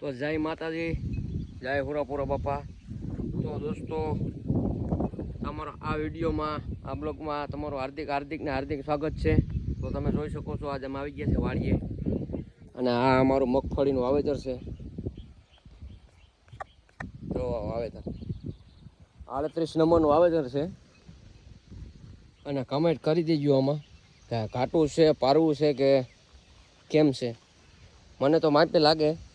તો જય માતાજી, જય હુરાપુરા બાપા. તો દોસ્તો, તમારો આ વિડીયોમાં, આ બ્લોગમાં તમારું હાર્દિક હાર્દિકને હાર્દિક સ્વાગત છે. તો તમે જોઈ શકો છો, આજે અમે આવી ગયા છે વાડીએ. અને આ અમારું મગફળીનું વાવેતર છે. જો વાવેતર. આડત્રીસ નંબરનું વાવેતર છે. અને કમેન્ટ કરી દેજો આમાં, કે ઘાટું છે, પારવું છે કે કેમ છે. મને તો માટે લાગે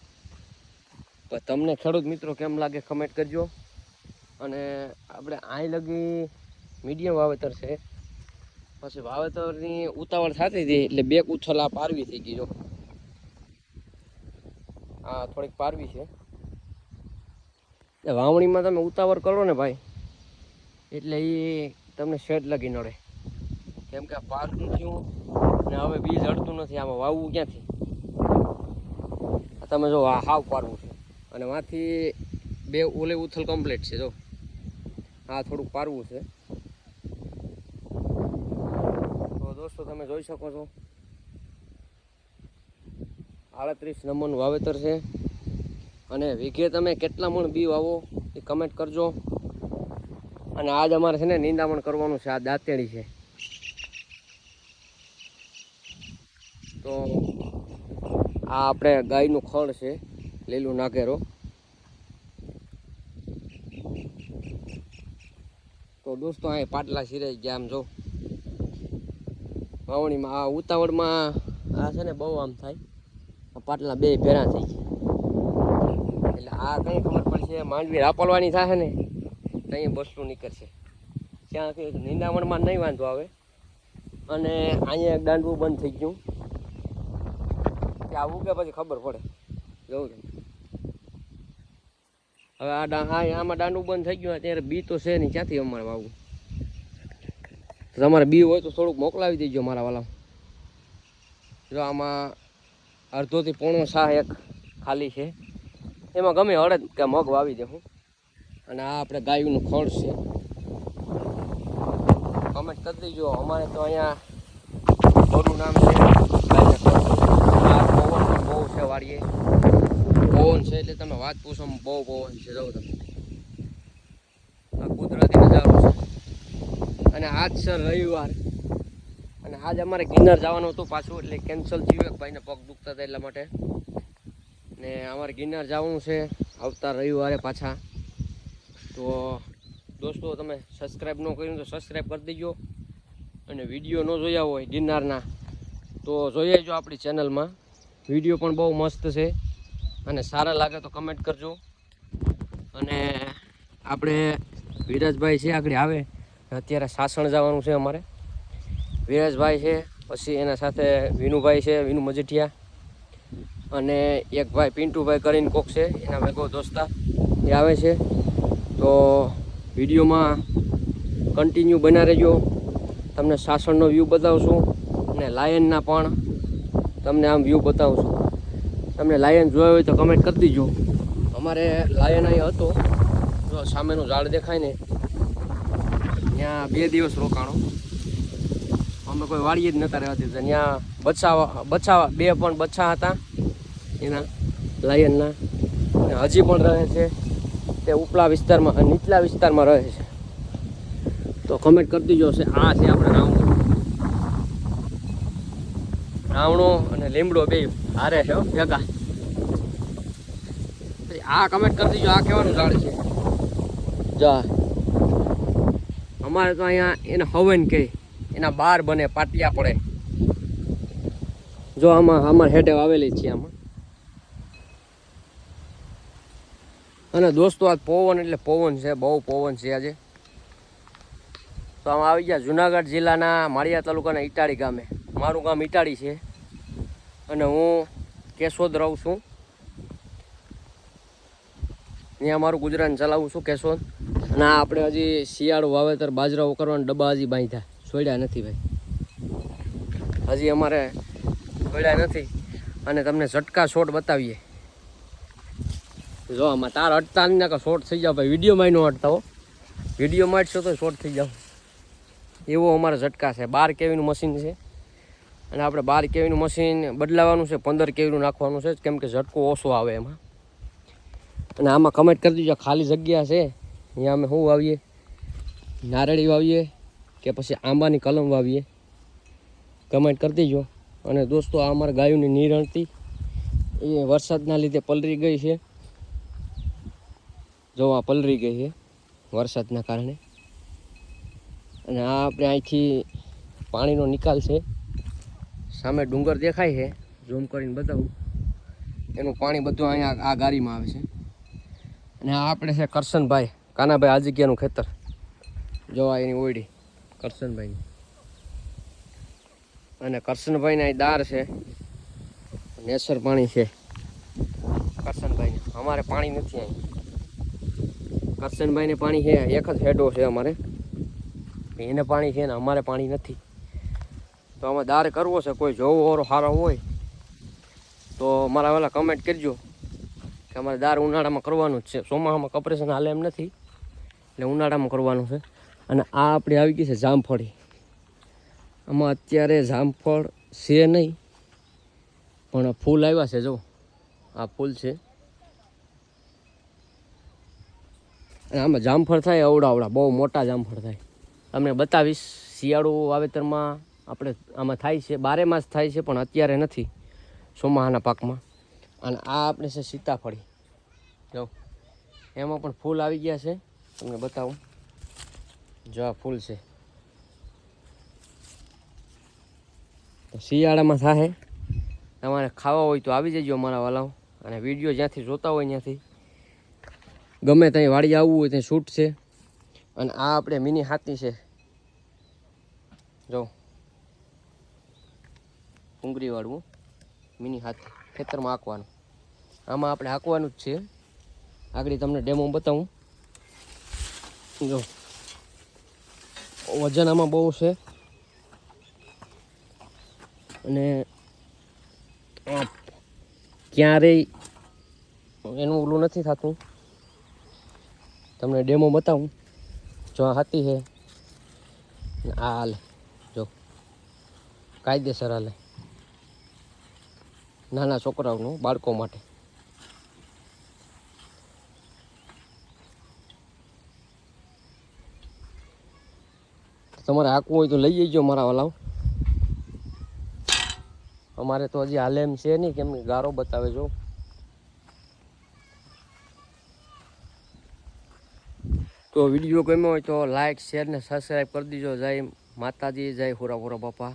તમને ખેડૂત મિત્રો કેમ લાગે કમેન્ટ કરજો. અને આપણે અહીં લગી મીડિયમ વાવેતર છે. પછી વાવેતરની ઉતાવળ થતી હતી એટલે બે ઉછલા પારવી થઈ ગઈ જો. આ થોડીક પારવી છે. વાવણીમાં તમે ઉતાવળ કરો ને ભાઈ. એટલે એ તમને શેડ લગી નડે. કેમ કે આ પાકનું થયું ને હવે બીજ અડતું નથી, આમાં વાવવું ક્યાંથી? આ તમે જો આ હાવ પારવું છે. અને વાંથી બે ઓલે ઉથલ કમ્પ્લીટ છે, જો. આ થોડુંક પારવું છે. તો દોસ્તો, તમે જોઈ શકો છો. આડત્રીસ નંબરનું વાવેતર છે. અને વીઘે તમે કેટલા મણ બી વાવો એ કમેન્ટ કરજો. અને આજ અમારે છે ને નિંદામણ કરવાનું છે, આ દાંતેડી છે. તો આ આપણે ગાયનું ખડ છે. લીલું નાગેરો તો દોસ્તો અહીં પાટલા સિરાઈ ગયા આમ જો. વાવણીમાં આ ઉતાવળમાં આ છે ને બહુ આમ થાય. પાટલા બે ભેરા થઈ ગયા. એટલે આ કંઈ ખબર પડશે માંડવી રાપલવાની થશે ને ત્યાં બસનું નીકળશે. ત્યાંથી નિંદામણમાં નહીં વાંધો આવે. અને અહીંયા દાંડવું બંધ થઈ ગયું. કે આવું કે પછી ખબર પડે. છું. હવે આ આમાં દાંડું બંધ થઈ ગયું અત્યારે બી તો છે નહીં. ક્યાંથી અમારે વાવું તમારે બી હોય તો થોડુંક મોકલાવી દેજો મારા વાલા જો આમાં અડધોથી પોણો શાહ એક ખાલી છે. એમાં ગમે અડદ કે મગ વાવી દે હું. અને આ આપણે ગાયનું ખોળ છે. કમેન્ટ કરી દેજો. અમારે તો અહીંયા થોડું નામ છે. બહુ છે વાડીએ. છે એટલે તમે વાત પૂછો બહુ બહુ છે જો તમે આ કુદરતી નજારો છે. અને આજ છે રવિવાર. અને આજ અમારે ગિરનાર જવાનું હતું પાછું, એટલે કેન્સલ થયું ભાઈને પગ દુખતા હતા એટલા માટે. ને અમારે ગિરનાર જવાનું છે આવતા રવિવારે પાછા. તો દોસ્તો, તમે સબસ્ક્રાઈબ ન કર્યું તો સબસ્ક્રાઈબ કરી દેજો. અને વીડિયો ન જોયા હોય ગિરનારના, તો જોઈ જો આપણી ચેનલમાં વીડિયો પણ બહુ મસ્ત છે. અને સારા લાગે તો કમેન્ટ કરજો. અને આપણે વિરાજભાઈ છે આગળ આવે. અત્યારે સાસણ જવાનું છે અમારે. વિરાજભાઈ છે, પછી એના સાથે વિનુભાઈ છે, વિનુ મજીઠિયા. અને એક ભાઈ પિન્ટુભાઈ કરીને કોક છે, એના ભેગો દોસ્તા એ આવે છે. તો વિડીયોમાં કન્ટિન્યુ બના રહેજો. તમને સાસણનો વ્યૂ બતાવશું અને લાયનના પણ તમને આમ વ્યૂ બતાવશું. તમને લાયન જોયો હોય તો કમેન્ટ કરી દીજો. અમારે લાયન અહીં હતો. જો સામેનું ઝાડ દેખાય ને, ત્યાં બે દિવસ રોકાણો. અમે કોઈ વાડીએ જ નહોતા રહેવા દીધા ત્યાં બચ્છા બચ્છા બે પણ બચ્છા હતા, એના લાયનના. હજી પણ રહે છે. તે ઉપલા વિસ્તારમાં, નીચલા વિસ્તારમાં રહે છે. તો કમેન્ટ કરી દીજો છે આ છે આપણે રાવણો રાવણો અને લીમડો બે હારે છે ભેગા. આ કમેન્ટ કરી દીજો, આ કેવાનું ઝાડ છે. જા. અમારે તો અહીંયા એને હવન કહે, એના બાર બને પાટિયા પડે. જો આમાં અમારે હેઠે આવેલી છે આમાં. અને દોસ્તો, આ પવન એટલે પવન છે, બહુ પવન છે આજે. તો આમ આવી ગયા જુનાગઢ જિલ્લાના માળિયા તાલુકાના ઈટાળી ગામે. મારું ગામ ઈટાળી છે. અને હું કેશોદ રહું છું. ત્યાં મારું ગુજરાન ચલાવું છું કેશોદ. અને આ આપણે હજી શિયાળો વાવેતર બાજરા કરવાના ડબ્બા હજી બાંધ્યા. છોડ્યા નથી ભાઈ. હજી અમારે છોડ્યા નથી. અને તમને ઝટકા શોટ બતાવીએ. જો આમાં તાર અટતા ને કે શોર્ટ થઈ જાવ ભાઈ. વિડીયોમાં ન અટતા હો. વીડિયો અટશો તો શોર્ટ થઈ જાવ. એવો અમારા ઝટકા છે. બાર કેવીનું મશીન છે. અને આપણે બાર કેવીનું મશીન બદલાવાનું છે, પંદર કેવીનું નાખવાનું છે કેમ કે ઝટકો ઓછો આવે એમાં. અને આમાં કમેન્ટ કરી દીજો ખાલી જગ્યા છે. અહીંયા અમે શું વાવીએ? નારળી વાવીએ કે પછી આંબાની કલમ વાવીએ? કમેન્ટ કરી દીજો. અને દોસ્તો, આ અમારા ગાયોની નિરણતી એ વરસાદના લીધે પલરી ગઈ છે. જો આ પલરી ગઈ છે, વરસાદના કારણે. અને આ આપણે અહીંથી પાણીનો નિકાલ છે. સામે ડુંગર દેખાય છે. ઝૂમ કરીને બતાવું. એનું પાણી બધું અહીંયા આ ગાડીમાં આવે છે. અને આ આપણે છે કરશનભાઈ, કાનાભાઈ આ જગ્યાનું ખેતર જોવા એની ઓયડી, કરશનભાઈની. અને કરશનભાઈને અહીં દાર છે. નેસર પાણી છે. કરશનભાઈને અમારે પાણી નથી અહીં. કરશનભાઈને પાણી છે, એક જ હેડો છે અમારે. એને પાણી છે ને અમારે પાણી નથી. તો આમાં દાર કરવો છે, કોઈ જોવો વાળો સારો હોય, તો મારા વેલા કમેન્ટ કરજો કે અમારે દાર ઉનાળામાં કરવાનું જ છે. ચોમાસામાં કપરેશન હાલે એમ નથી, એટલે ઉનાળામાં કરવાનું છે. અને આ આપણી આવી ગઈ છે જામફળી. આમાં અત્યારે જામફળ છે નહીં, પણ ફૂલ આવ્યા છે, જો. આ ફૂલ છે. અને આમાં જામફળ થાય અવડા અવડા બહુ મોટા જામફળ થાય. તમને બતાવીશ શિયાળુ વાવેતરમાં આપણે આમાં થાય છે બારે માસ થાય છે, પણ અત્યારે નથી ચોમાહાના પાકમાં. અને આ આપણે છે સીતાફળી. જો, એમાં પણ ફૂલ આવી ગયા છે. તમને બતાવું. જો આ ફૂલ છે. તો શિયાળામાં થાય તમારે ખાવા હોય તો આવી જજો અમારા વાલાઓ. અને વીડિયો જ્યાંથી જોતા હોય ત્યાંથી. ગમે ત્યાં વાડી આવવું હોય ત્યાં શૂટ છે. અને આ આપણે મિની હાથી છે. જો. ડુંગળી મિની હાથ ખેતરમાં હાંકવાનું. આમાં આપણે હાંકવાનું જ છે. આગળ તમને ડેમો બતાવું. જો. વજન આમાં બહુ છે. અને ક્યારેય એનું ઓલું નથી થતું. તમને ડેમો બતાવું. જો આ હતી છે. આ હાલે. જો. કાયદેસર હાલે. નાના છોકરાઓનું બાળકો માટે. તમારે હાંકવું હોય તો લઈ જજો મારા વાલાઓ અમારે તો હજી હાલે એમ છે નહીં, કેમ ગારો બતાવે જો તો વીડિયો ગમ્યો હોય તો લાઈક, શેર ને સબસ્ક્રાઈબ કરી દીજો. જય માતાજી, જય હોરા હોરા બાપા.